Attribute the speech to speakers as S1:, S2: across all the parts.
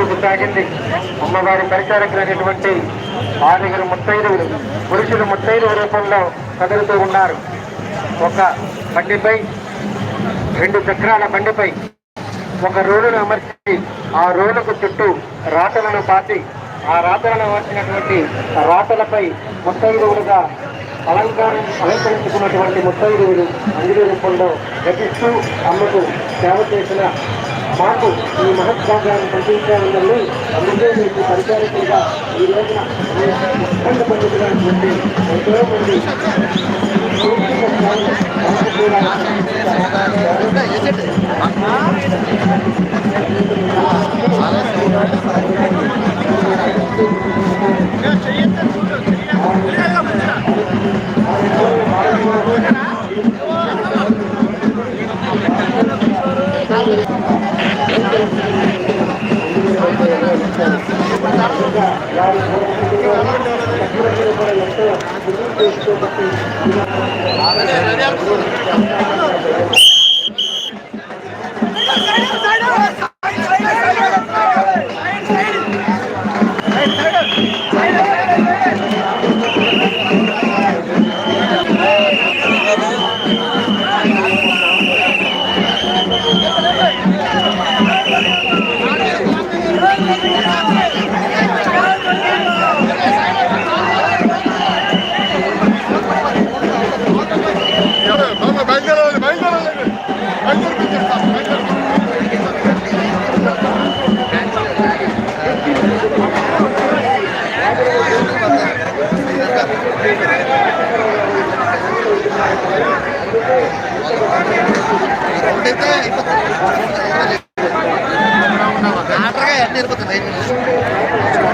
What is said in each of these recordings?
S1: ముందుకు సాగింది. అమ్మవారి పరిచారకులైనటువంటి ఆరుగురు ముత్తైదువులు పురుషులు ముత్తైదువు రూపంలో కదులుతూ ఉన్నారు. ఒక బండిపై రెండు చక్రాల బండిపై ఒక రోలును అమర్చి ఆ రోలుకు చుట్టూ రాతలను పాతి ఆ రాతలను అమర్చినటువంటి రాతలపై ముత్తైదువులుగా అలంకారం అలంకరించుకున్నటువంటి ముత్తైదువులు అంగిరి రూపంలో గతిస్తూ అమ్మకు సేవ చేసిన మాకు ఈ మహత్భాగాన్ని పంపించాలని అందుకే మీకు పరిచారకులుగా ఈ రోజున అఖండ పండితులైనటువంటి ఎంతో మంది కూడా
S2: ことないんです。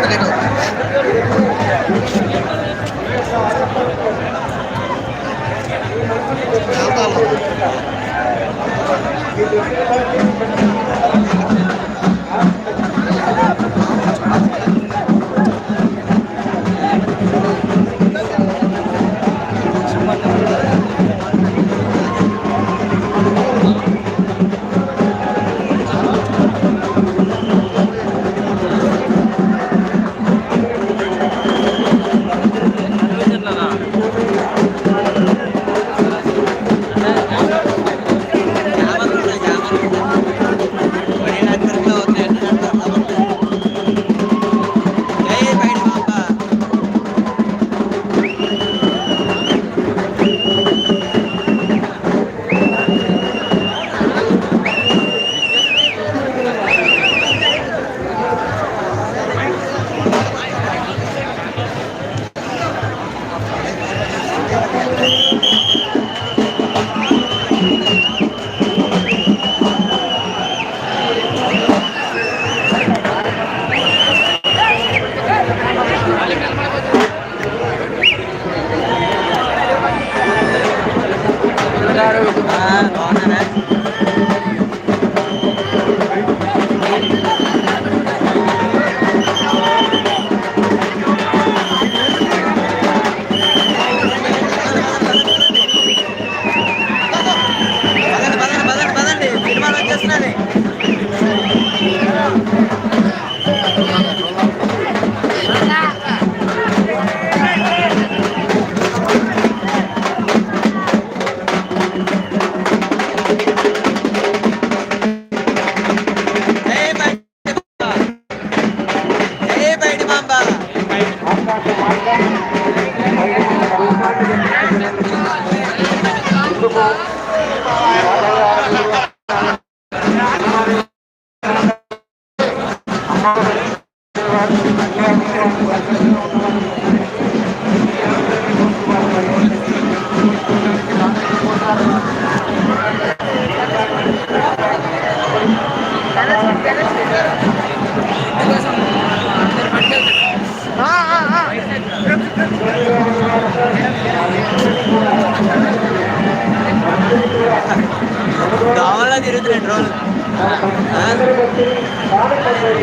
S1: இருபத்தி ரெண்டு ரூபா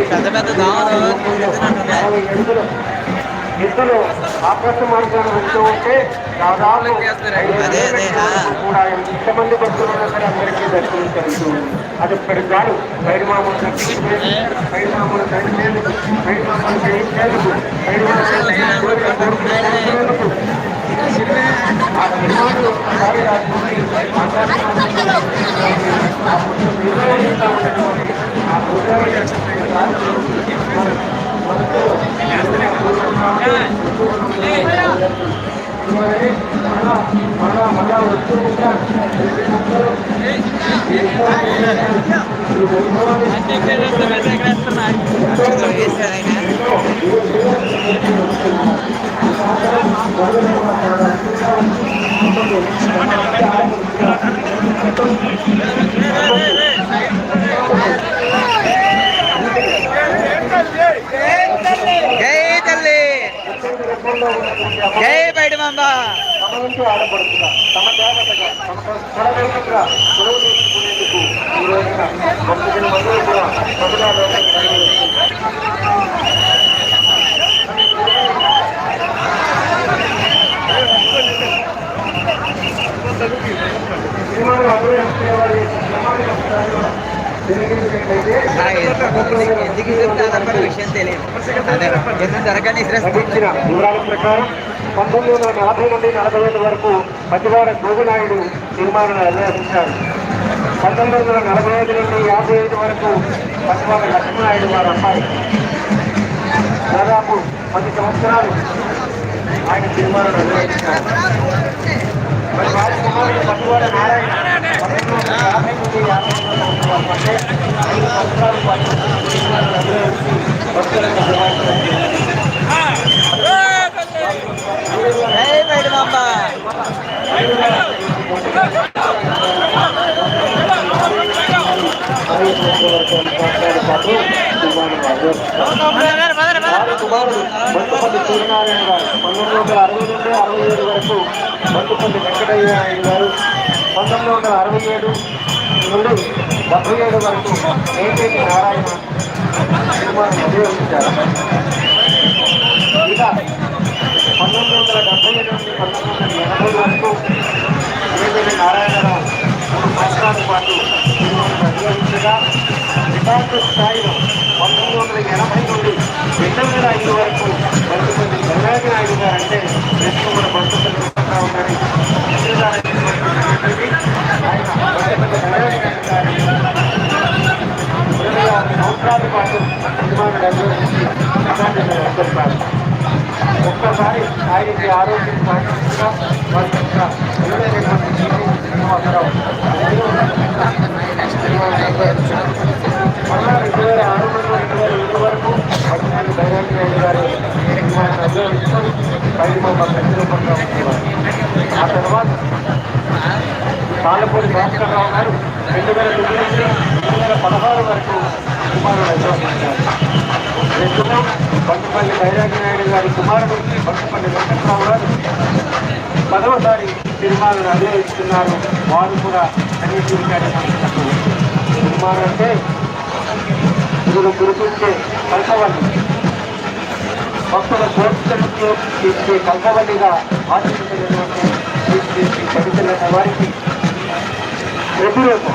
S1: పెద్ద
S2: పెద్ద
S1: దావాలు ఎద్దులు ఆకాశ మార్గాన్ని వెళ్తూ ఉంటే దాదాపు కూడా ఎంతమంది భక్తులు ఉన్నా సరే అందరికీ దర్శించవచ్చు అది ఇప్పటి కాదు ఆ ఒకసారి రాసుకుని ఆకాశ ఆ పుస్తకం
S2: జై తల్లి. జై బయట మాంబ
S1: ఆడపడుతున్నా తమ జాగ్రత్తగా తమ గొడవ తీసుకునేందుకు ఈ రోజున కూడా
S2: ఎందుకు విషయం తెలియదు. ఎందుకు
S1: లభించిన వివరాల ప్రకారం పంతొమ్మిది వందల నలభై నుండి నలభై ఐదు వరకు పతివాడ గోగునాయుడు నిర్మాణం నిర్వహించారు. పంతొమ్మిది వందల నలభై ఐదు నుండి యాభై ఐదు వరకు పతివాడ లక్ష్మీనాయుడు వారి అమ్మాయి దాదాపు పది సంవత్సరాలు ఆయన నిర్మాణం నిర్వహించారు. మరి వారి కుమారుడు పతివాడ నారాయణ పంతొమ్మిది వందల యాభై నుండి యాభై ఐదు వరకు అంటే ఐదు సంవత్సరాల పాటు నిర్మాణం నిర్వహించి భక్తులకు సహాయపడ్డారు.
S2: జై బయట మాంబ
S1: వారి కుమారుడు బంటుపల్లి సూర్యనారాయణ గారు పంతొమ్మిది వందల అరవై నుండి అరవై ఏడు వరకు బంటుపల్లి వెంకటయ్య నాయుడు గారు పంతొమ్మిది వందల అరవై ఏడు నుండి డెబ్బై ఏడు వరకు నేపేటి నారాయణ సినిమాను నిర్వహించారు ఇక పంతొమ్మిది వందల డెబ్బై ఏడు నుండి పంతొమ్మిది వందల ఎనభై వరకు నేపేటి నారాయణరావు మూడు సంవత్సరాల పాటు సినిమాను నిర్వహించగా రికార్డు స్థాయిలో పంతొమ్మిది వందల ఎనభై నుండి రెండు వేల ఐదు వరకు బంతుపల్లి గంగాజీ నాయుడు గారు అంటే ప్రస్తుతం మన బంతుపల్లి వెంకట్రావు గారి తండ్రిగారైనటువంటి ఆయన బంతుపల్లి రెండు వేల తొమ్మిది నుంచి రెండు వేల పదహారు వరకు కుమారుడు నిర్వహించారు రెండు బంటుపల్లి బైరాగి నాయుడు గారి కుమారుడు బంటుపల్లి వెంకట్రావు గారు పదవసారి సినిమాలను అభినయిస్తున్నారు వారు కూడా కనీసం సినిమాలు అంటే ఇదిలో కురిపించే కల్పవల్లి భక్తుల కోరికలకు ఇచ్చే కల్పవల్లిగా ఆశించినటువంటి పవిత్రులైన వారికి ప్రతిరోజు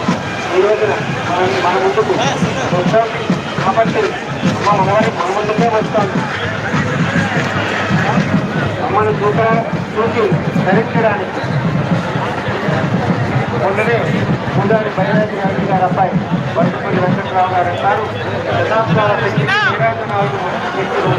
S1: ఈ రోజున మన మన ముందుకు వస్తుంది కాబట్టి అమ్మ మనవారి మన ముందుకే వస్తాను అమ్మను చూక చూసి ధరించడానికి మొన్ననే ముందారి బైరాజి నాయుడు గారు అబ్బాయి బంటుపల్లి వెంకట్రావు గారు అంటారు. శతాబ్దాల శక్తి వీరాజనాయుడు శక్తులు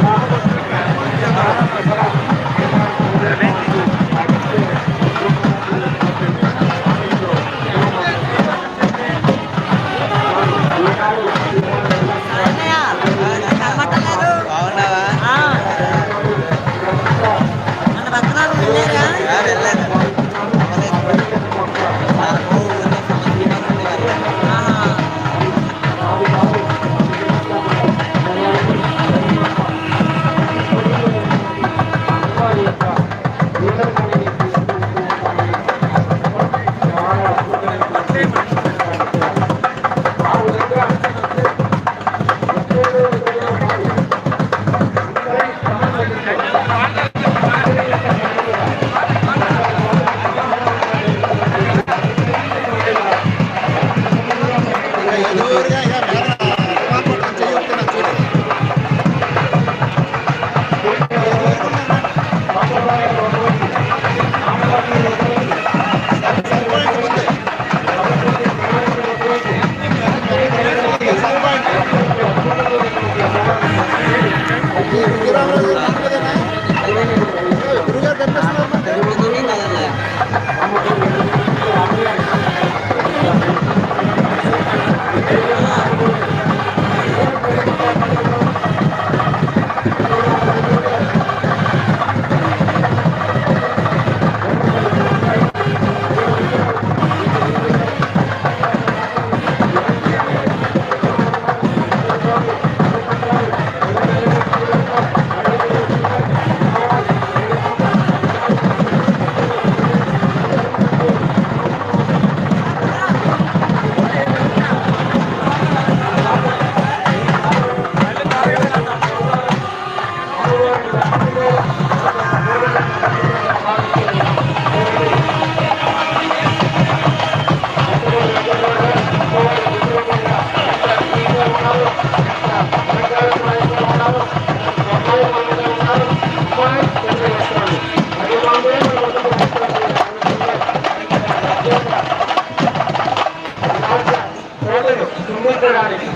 S1: సింగించడానికి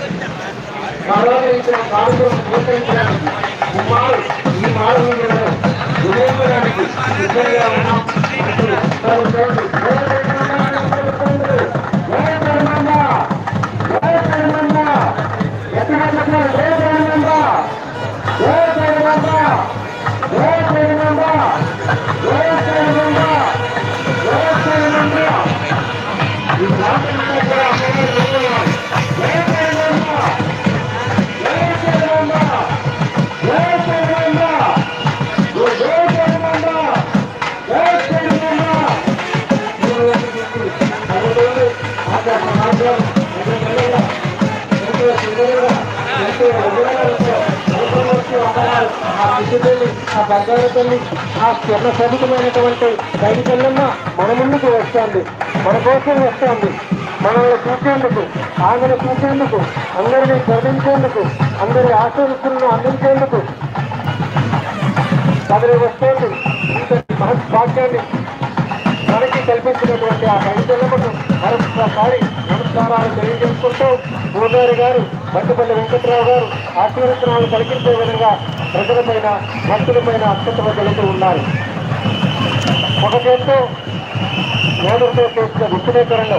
S1: మరోవించిన కార్యక్రమం పూర్తించడానికి ఈ మార్గంలో వినియోగడానికి సిద్ధంగా ఆ బంగారు తల్లి ఆ స్వర్ణ సభితమైనటువంటి బయట తల్లమ్మ మన ముందుకు వస్తుంది మన కోసం వస్తుంది మనల్ని చూసేందుకు ఆమెను చూసేందుకు అందరినీ గర్వించేందుకు అందరి ఆశీర్వతులను అందించేందుకు కదిలి వస్తుంది ఇంత మహత్ భాగ్యాన్ని మనకి కల్పించినటువంటి ఆ కవితలకు మరొకసారి నమస్కారాలు తెలియజేసుకుంటూ పూజారి గారు బంటుపల్లి వెంకట్రావు గారు ఆశీర్వచనాలు కలిగించే విధంగా ప్రజలపైన భక్తులపైన అత్యంత జరుగుతూ ఉన్నారు. ఒక చేత్తో నేదురుతో చేసిన విశ్లేషణలో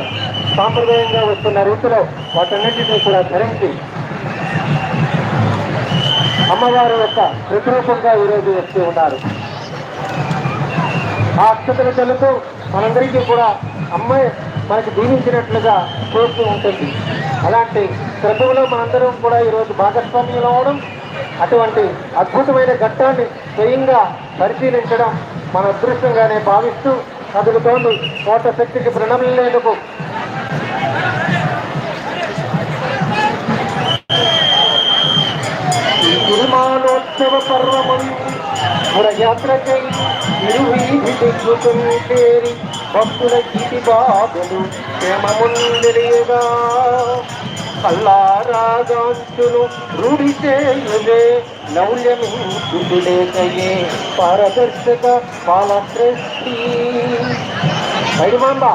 S1: సాంప్రదాయంగా వస్తున్న రీతిలో వాటన్నింటినీ కూడా ధరించి అమ్మవారి యొక్క ప్రతిరూపంగా ఈరోజు వస్తూ ఉన్నారు. ఆ అక్షతలు చెల్లుతూ మనందరికీ కూడా అమ్మాయి మనకి దీవించినట్లుగా చేస్తూ ఉంటుంది. అలాంటి క్రతువులో మనందరం కూడా ఈరోజు భాగస్వామ్యం అవడం అటువంటి అద్భుతమైన ఘట్టాన్ని స్వయంగా పరిశీలించడం మన అదృష్టంగానే భావిస్తూ కదులుతోంది కోట శక్తికి ప్రణమిల్లేందుకు తిరుమానోత్సవ పర్వమందు పురయాత్రకై తిరువీధి దిగ్గుతుంటేరి భక్తుల గీతి బాబులు క్షేమముందెలియగా కల్లారాగాంతులు రూఢి చేయలే లౌల్యమించులేకయే పారదర్శక పాలశ్రేష్ఠి వైడిమాంబ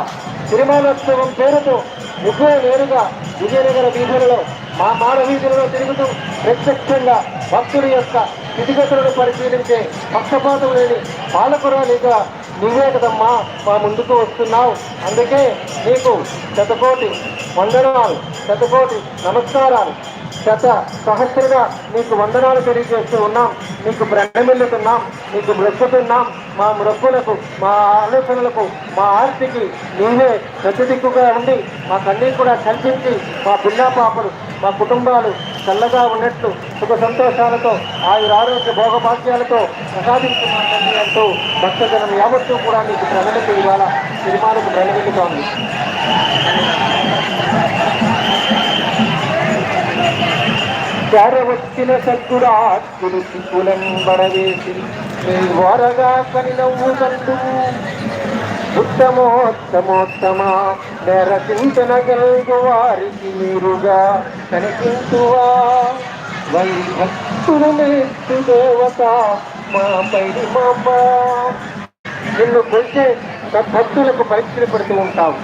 S1: తిరుమలోత్సవం పేరుతో ముగ్గురు వేరుగా విజయనగర వీధులలో మా మాడ వీధులలో తిరుగుతూ ప్రత్యక్షంగా భక్తుల యొక్క స్థితిగతులను పరిశీలించే పక్షపాతం లేని పాలకురాలిగా నువ్వే కదమ్మా మా ముందుకు వస్తున్నావు. అందుకే నీకు శతకోటి వందనాలు శతకోటి నమస్కారాలు. శత సహస్రగా నీకు వందనాలు తెలియజేస్తూ ఉన్నాం. నీకు బ్రహ్మమిల్లుతున్నాం నీకు మొక్కుతున్నాం. మా మొక్కులకు మా ఆలోచనలకు మా ఆర్తికి నీవే ప్రతిదిక్కుగా ఉండి మా కన్నీ కూడా కల్పించి మా పిల్ల పాపలు మా కుటుంబాలు చల్లగా ఉన్నట్లు సుఖ సంతోషాలతో ఆయుర ఆరోగ్య భోగభాగ్యాలతో ప్రసాదించున్నాను అంటూ భక్తజనం యావత్తూ కూడా నీకు ప్రణమిల్లి ఇవాళ సినిమాలకు ప్రణమిల్లుతోంది. చారవచ్చిన సత్తుడా తులసి కులం బడవేసి వారగా కని నవ్వు కంటూ ఉత్తమోత్తమోత్తమ నెర చింతన గల్గు వారికి మీరుగా కనిపించువా. వై భక్తుల మెట్టు దేవత మా పైడి మాంబ నిన్ను కొలిచే సద్భక్తులకు పరీక్షలు పెడుతూ ఉంటావు.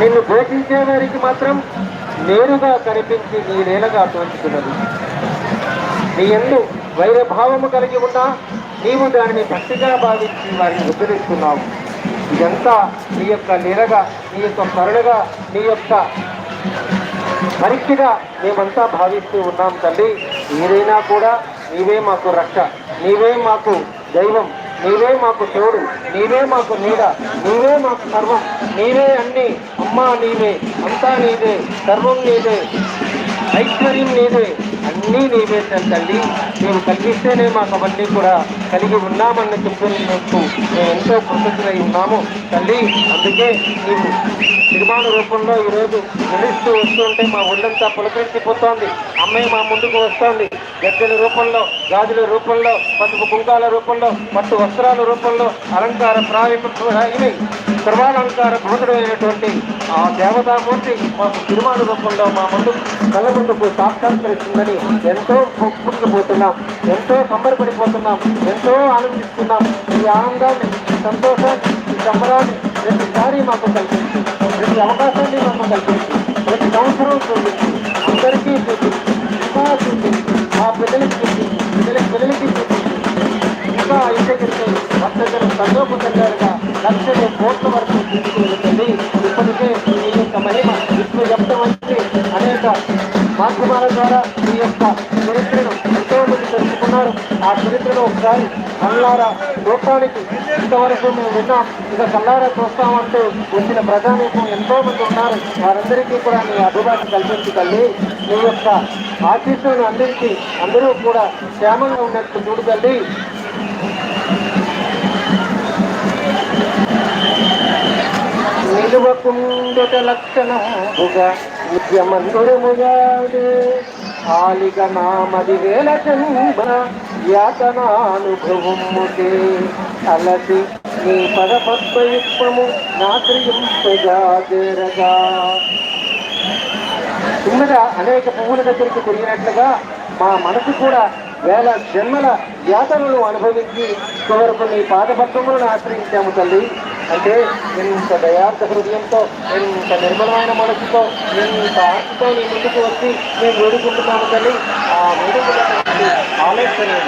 S1: నిన్ను పోషించే వారికి మాత్రం నేరుగా కనిపించి నీ నేలగా తోచుతున్నది. నీ ఎందు వైరభావము కలిగి ఉన్నా నీవు దానిని భక్తిగా భావించి వారిని ఉద్ధరిస్తున్నావు. ఇదంతా నీ యొక్క నీరగా నీ యొక్క కరుణగా నీ యొక్క పరీక్షగా మేమంతా భావిస్తూ ఉన్నాం తల్లి. ఏదైనా కూడా నీవే మాకు రక్ష నీవే మాకు దైవం నీవే మాకు తోడు నీవే మాకు నీడ నీవే మాకు సర్వం నీవే అన్ని అమ్మా నీవే అంతా నీదే సర్వం నీదే ఐశ్వర్యం నీదే అన్నీ నీవేశాను తల్లి. మేము కల్పిస్తేనే మాకు అవన్నీ కూడా కలిగి ఉన్నామని చెప్తున్నందుకు మేము ఎంతో కృతజ్ఞులై ఉన్నాము. తల్లి అందుకే నీవు నిర్మాణ రూపంలో ఈరోజు నిలుస్తూ వస్తుంటే మా ఒళ్ళంతా పులకరించిపోతోంది. అమ్మాయి మా ముందుకు వస్తోంది. గద్దెల రూపంలో గాజుల రూపంలో పసుపు కుంకాల రూపంలో పట్టు వస్త్రాల రూపంలో అలంకార ప్రావిపై సర్వాలంకార భూతుడైనటువంటి ఆ దేవతామూర్తి మాకు నిర్మాణ రూపంలో మా ముందు కళ్ళ ముందుకు సాక్షాత్కరిస్తుందని ఎంతో పుట్టుకుపోతున్నాం ఎంతో సంబరపడిపోతున్నాం ఎంతో ఆనందిస్తున్నాం. ఈ ఆనందాన్ని సంతోషాన్ని ఈ సంబరాన్ని ప్రతిసారి మాకు కల్పించి. ఈ అవకాశాన్ని మనం కల్పించింది ప్రతి సంవత్సరం చూపించింది అందరికీ చూపించింది ఇంకా చూపించింది మా పిల్లలకి చూపించింది పిల్లలకి పిల్లలకి చూపించింది ఇంకా ఇంటికి భక్తులు సందోపంగా లక్షల కోట్ల వరకు తీసుకువెళ్తుంది. ఇప్పటికే ఈ యొక్క మహిమ ఇప్పుడు అనేక మాధ్యమాల ద్వారా ఈ యొక్క చరిత్రను ఎంతో మంది తెలుసుకున్నారు. ఆ చరిత్రను ఒకసారి అల్లారా లోకానికి ఇంతవరకు మేము విన్నాం ఇక కళ్ళారా చూస్తామంటూ వచ్చిన ప్రజానీకం ఎంతో మంది ఉన్నారు. వారందరికీ కూడా నీ అభిమానం కల్పించి తల్లి నీ యొక్క ఆశీస్సులను అందించి అందరూ కూడా క్షేమంగా ఉన్నట్టు చూడు తల్లి. నిలువకుండుట లక్షణముగా నిత్యమందురముగాదే ఆలిక నామది వేల జన్మ యాతనానుభవముకే అలసి నీ పద నా నాత్రియుంపజాగరగా చిన్నగా అనేక పువ్వుల దగ్గరికి తిరిగినట్లుగా మా మనసు కూడా వేల జన్మల యాతనలు అనుభవించి చివరకు నీ పాదపద్మములను ఆశ్రయించాము తల్లి. అంటే ఎంత దయార్థ హృదయంతో ఎంత నిర్మలమైన మనసుతో ఎంత ఆశతో నీ ముందుకు వచ్చి మేము వేడుకుంటున్నాము కానీ ఆ వేడుకున్నటువంటి ఆలోచనలు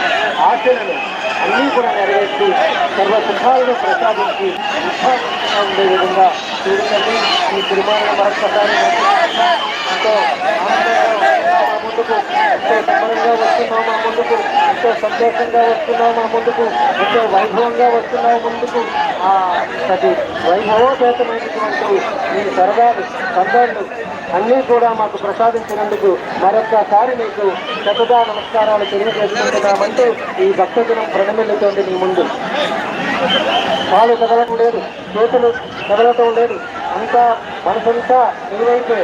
S1: ఆశలను అన్నీ కూడా నెరవేర్చి సర్వ సుఖాలను ప్రసాదించి ఉత్సాహంగా ఉండే విధంగా చూడండి ఈ తిరుమల మరొకసారి ఎంతో ముందుకు ఎంతో సంబరంగా వస్తున్నావు మా ముందుకు ఎంతో సంతోషంగా వస్తున్నావు మా ముందుకు ఎంతో వైభవంగా వస్తున్నావు ముందుకు. ఆ ప్రతి వైభవోపేతమైనటువంటి ఈ సరదాలు సందర్లు అన్నీ కూడా మాకు ప్రసాదించినందుకు మరొక్కసారి మీకు శతదా నమస్కారాలు తెలియజేసుకుంటున్నామంటూ ఈ భక్త దినం ప్రణమిల్లుతోంది మీ ముందు. కాలు కదలటం లేదు చేతులు కదలటం లేదు అంతా మనసంతా నీవైతే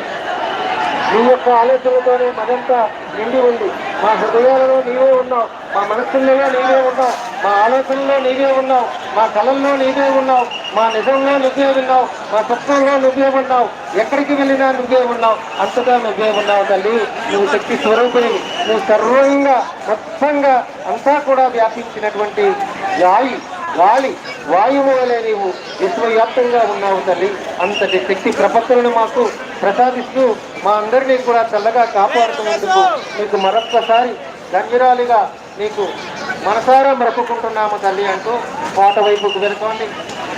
S1: నీ యొక్క ఆలోచనలతోనే మనంతా నిండి ఉంది. మా హృదయాలలో నీవే ఉన్నావు మా మనస్సుల్లో నీవే ఉన్నావు మా ఆలోచనలో నీవే ఉన్నావు. మా కళల్లో నీవే ఉన్నావు మా నిజంలో నువ్వే ఉన్నావు మా స్వప్నంలో నువ్వే ఉన్నావు ఎక్కడికి వెళ్ళినా నువ్వే ఉన్నావు అంతగా నువ్వే ఉన్నావు తల్లి. నువ్వు శక్తి స్వరూపిణి నువ్వు సర్వంగా మొత్తంగా అంతా కూడా వ్యాపించినటువంటి వాయి గాలి వాయువు వలె నీవు విశ్వవ్యాప్తంగా ఉన్నావు తల్లి. అంతటి శక్తి ప్రపత్తులను మాకు ప్రసాదిస్తూ మా అందరినీ కూడా చల్లగా కాపాడుతున్నందుకు నీకు మరొక్కసారి గంభీరాలిగా నీకు మనసారా మరపుకుంటున్నాము తల్లి అంటూ కోట వైపుకు వెళుతోంది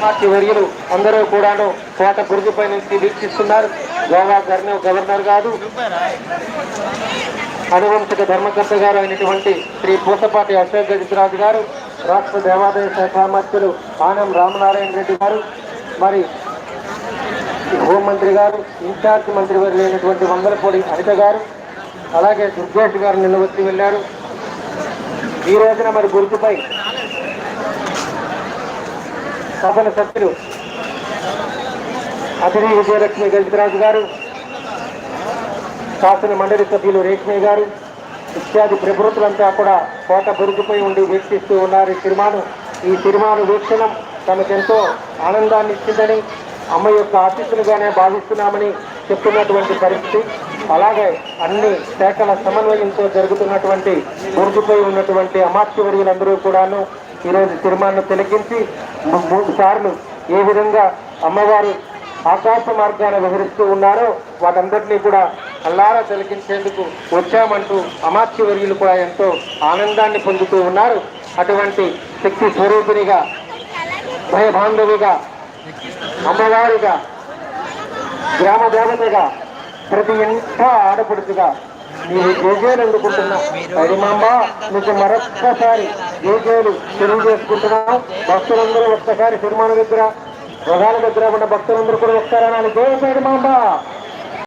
S1: పార్టీ వర్యులు అందరూ కూడాను కోట బురుజుపై నుంచి వీక్షిస్తున్నారు. గోవా గవర్నర్ గవర్నర్ కాదు. అనువంశక ధర్మకర్త గారు అయినటువంటి శ్రీ పూసపాటి అశోక్ గజరాజు గారు రాష్ట్ర దేవాదాయ శాఖ మంత్రులు ఆనం రామనారాయణ రెడ్డి గారు మరి హోంమంత్రి గారు ఇన్ఛార్జ్ మంత్రి వారు లేనటువంటి వందలపూడి హరిత గారు అలాగే దుర్గేష్ గారు నిన్న వచ్చి వెళ్ళారు. ఈ రోజున మరి గుర్తుపై సభల సభ్యులు అతిథి విజయలక్ష్మి గజరాజు గారు శాసన మండలి సభ్యులు రేష్మి గారు ఇత్యాది ప్రభుత్వంతా కూడా కోట బురుగుపై ఉండి వీక్షిస్తూ ఉన్నారు ఈ సినిమాను. ఈ సినిమాను వీక్షణం తమకెంతో ఆనందాన్ని ఇచ్చిందని అమ్మ యొక్క ఆశీస్సులుగానే భావిస్తున్నామని చెప్తున్నటువంటి పరిస్థితి. అలాగే అన్ని శాఖల సమన్వయంతో జరుగుతున్నటువంటి బురుగుపై ఉన్నటువంటి అమాత్యవర్యులందరూ కూడాను ఈరోజు సినిమాను తిలకించి మూడు సార్లు ఏ విధంగా అమ్మవారు ఆకాశ మార్గాన వివరిస్తూ ఉన్నారో వాటందరినీ కూడా అల్లారా తిలకించేందుకు వచ్చామంటూ అమాత్యవర్యులు కూడా ఎంతో ఆనందాన్ని పొందుతూ ఉన్నారు. అటువంటి శక్తి స్వరూపిణిగా భయబాంధవిగా అమ్మవారిగా గ్రామ దేవతగా ప్రతి ఇంట ఆడపడుచుగా నీవు జేజేలు అందుకుంటున్నా పరిమాంబ నీకు మరొక్కసారి జేజేలు తెలియజేసుకుంటున్నాం. భక్తులందరూ ఒక్కసారి సినిమాల దగ్గర రథాల దగ్గర ఉన్న భక్తులందరూ కూడా వస్తారనాలి జయ పరిమాంబ